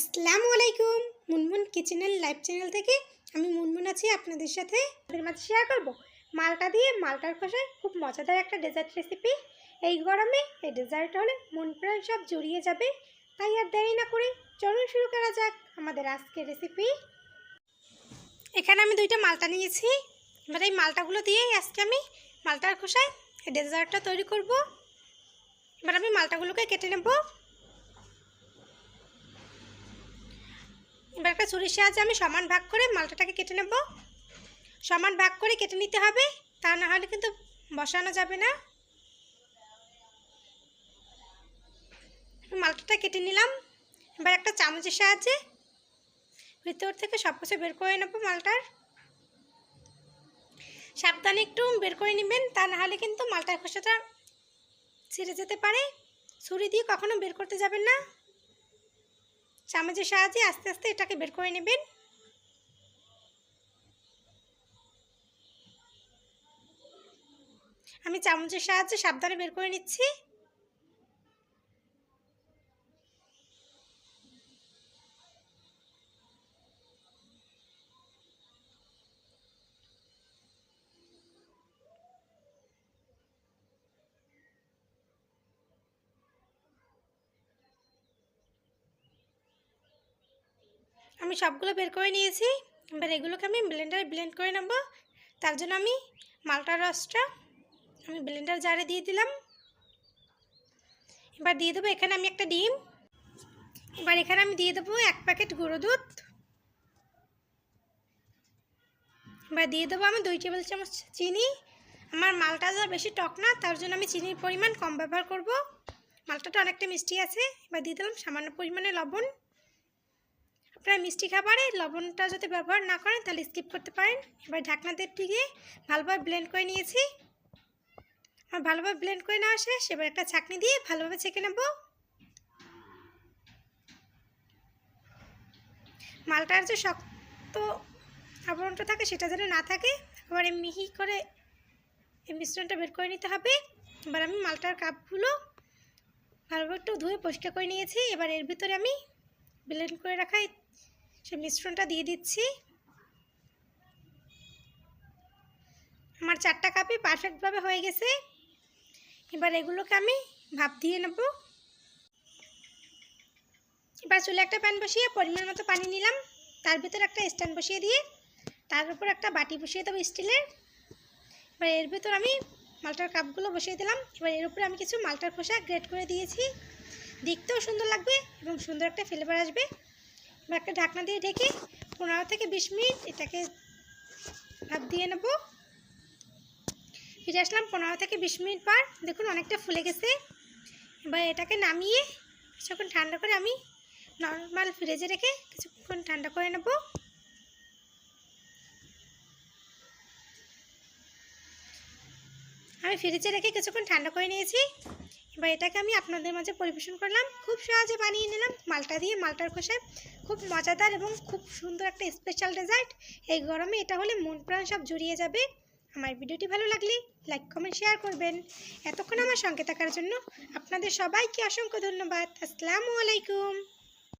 আসসালামু আলাইকুম। মুনমুন কিচেনের লাইভ চ্যানেল থেকে আমি মুনমুন আছি আপনাদের সাথে। আপনাদের মাঝে শেয়ার করব মালটা দিয়ে মালটার খোসায় খুব মজাদার একটা ডেজার্ট রেসিপি এই গরমে এই ডেজার্ট হলে মন প্রাণ সব জড়িয়ে যাবে। তাই আর দেরি না করে চলুন শুরু করা যাক আমাদের আজকের রেসিপি এখানে আমি দুইটা মালটা নিয়েছি। এবার এই মালটাগুলো দিয়েই আজকে আমি মালটার খোসায় এই ডেজার্টটা তৈরি করব। এবার আমি মালটাগুলোকে কেটে নেব। এবার একটা ছুরির সাহায্যে আমি সমান ভাগ করে মালটাটাকে কেটে নেব। সমান ভাগ করে কেটে নিতে হবে, তা না হলে কিন্তু বসানো যাবে না। মালটাটা কেটে নিলাম। এবার একটা চামচের সাহায্যে ভিতর থেকে সব কিছু বের করে নেব মালটার। সাবধানে একটু বের করে নেবেন, তা না হলে কিন্তু মালটার খোসাটা ছিঁড়ে যেতে পারে। ছুরি দিয়ে কখনো বের করতে যাবেন না। চামচের সাহায্যে আস্তে আস্তে এটাকে বের করে নেবেন। আমি চামচের সাহায্যে সাবধানে বের করে নিচ্ছি। আমি সবগুলো বের করে নিয়েছি। এবার এগুলোকে আমি ব্লেন্ডারে ব্লেন্ড করে নেব। তার জন্য আমি মালটার রসটা আমি ব্লেন্ডার জারে দিয়ে দিলাম। এবার দিয়ে দেবো এখানে আমি একটা ডিম। এবার এখানে আমি দিয়ে দেবো এক প্যাকেট গুঁড়ো দুধ। এবার দিয়ে দেবো আমি দুই টেবিল চামচ চিনি। আমার মালটা যা বেশি টক না, তার জন্য আমি চিনির পরিমাণ কম ব্যবহার করব। মালটাটা অনেকটা মিষ্টি আছে। এবার দিয়ে দিলাম সামান্য পরিমাণে লবণ। আপনারা মিষ্টি খাবারে লবণটা যদি ব্যবহার না করেন, তাহলে স্কিপ করতে পারেন। এবার ঢাকনাতে দিয়ে ভালোভাবে ব্লেন্ড করে নিয়েছি। আর ভালোভাবে ব্লেন্ড করে নেওয়া শেষ। এবার একটা ছাকনি দিয়ে ভালোভাবে ছেঁকে নেব। মালটার যে শক্ত আবরণটা থাকে, সেটা যেন না থাকে, এবারে মিহি করে এই মিশ্রণটা বের করে নিতে হবে। এবার আমি মালটার কাপগুলো ভালোভাবে একটু ধুয়ে পরিষ্কার করে নিয়েছি। এবার এর ভিতরে আমি ব্লেন্ড করে রাখা সে মিশ্রণটা দিয়ে দিচ্ছি। আমার চারটা কাপই পারফেক্টভাবে হয়ে গেছে। এবার এগুলোকে আমি ভাপ দিয়ে নেব। এবার চুলে একটা প্যান বসিয়ে পরিমাণ মতো পানি নিলাম। তার ভিতরে একটা স্ট্যান্ড বসিয়ে দিয়ে তার উপর একটা বাটি বসিয়ে দেবো স্টিলের। এবার এর ভিতর আমি মালটার কাপগুলো বসিয়ে দিলাম। এবার এর উপরে আমি কিছু মালটার খোসা গ্রেট করে দিয়েছি। দেখতেও সুন্দর লাগবে এবং সুন্দর একটা ফ্লেভার আসবে। এবার একটা ঢাকনা দিয়ে ঢেকে পনেরো থেকে বিশ মিনিট এটাকে ভাত দিয়ে নেব। ফিরে আসলাম পনেরো থেকে বিশ মিনিট পর। দেখুন অনেকটা ফুলে গেছে। এবার এটাকে নামিয়ে কিছুক্ষণ ঠান্ডা করে আমি নর্মাল ফ্রিজে রেখে কিছুক্ষণ ঠান্ডা করে নেব। আমি ফ্রিজে রেখে কিছুক্ষণ ঠান্ডা করে নিয়েছি। এবার এটাকে আমি আপনাদের মাঝে পরিবেশন করলাম। খুব সহজে বানিয়ে নিলাম মালটা দিয়ে, মালটার খোসায়। খুব মজাদার এবং খুব সুন্দর একটা স্পেশাল ডেজার্ট এই গরমে এটা হলে মন প্রাণ সব জুড়িয়ে যাবে। আমার ভিডিওটি ভালো লাগলে লাইক কমেন্ট শেয়ার করবেন। এতক্ষণ আমার সঙ্গে থাকার জন্য আপনাদের সবাইকে অসংখ্য ধন্যবাদ। আসসালামু আলাইকুম।